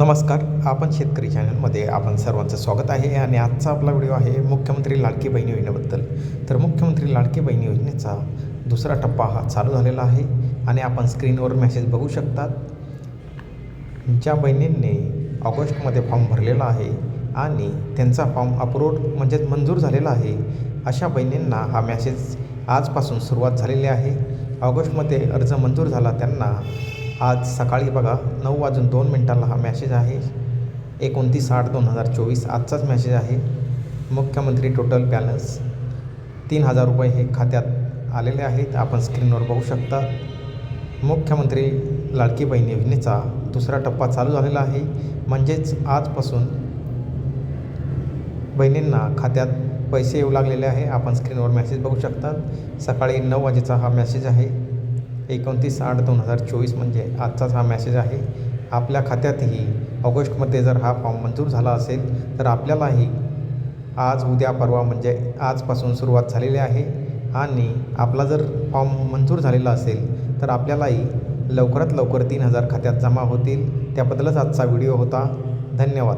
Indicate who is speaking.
Speaker 1: नमस्कार आपण शेतकरी चॅनलमध्ये आपण सर्वांचं स्वागत आहे आणि आजचा आपला व्हिडिओ आहे मुख्यमंत्री लाडकी बहीण योजनेबद्दल. तर मुख्यमंत्री लाडकी बहीण योजनेचा दुसरा टप्पा हा चालू झालेला आहे आणि आपण स्क्रीनवर मेसेज बघू शकतात. ज्या बहिणींनी ऑगस्टमध्ये फॉर्म भरलेला आहे आणि त्यांचा फॉर्म अप्रूव्ड म्हणजेच मंजूर झालेला आहे अशा बहिणींना हा मेसेज आजपासून सुरुवात झालेली आहे. ऑगस्टमध्ये अर्ज मंजूर झाला त्यांना आज सकाळी बघा नऊ वाजून दोन मिनटाला हा मॅसेज आहे. एकोणतीस आठ दोन हजार चोवीस आजचाच मॅसेज आहे. मुख्यमंत्री टोटल बॅलन्स तीन हजार रुपये हे खात्यात आलेले आहेत. आपण स्क्रीनवर बघू शकता. मुख्यमंत्री लाडकी बहीण योजनेचा दुसरा टप्पा चालू झालेला आहे. म्हणजेच आजपासून बहिणींना खात्यात पैसे येऊ लागलेले आहे. आपण स्क्रीनवर मॅसेज बघू शकता. सकाळी नऊ वाजेचा हा मॅसेज आहे. एकोणतीस आठ दोन हजार चोवीस म्हणजे आजचाच हा मेसेज आहे. आपल्या खात्यातही ऑगस्टमध्ये जर हा फॉर्म मंजूर झाला असेल तर आपल्यालाही आज उद्या परवा म्हणजे आजपासून सुरुवात झालेली आहे. आणि आपला जर फॉर्म मंजूर झालेला असेल तर आपल्यालाही लवकरात लवकर तीन हजार खात्यात जमा होतील. त्याबद्दलच आजचा व्हिडिओ होता. धन्यवाद.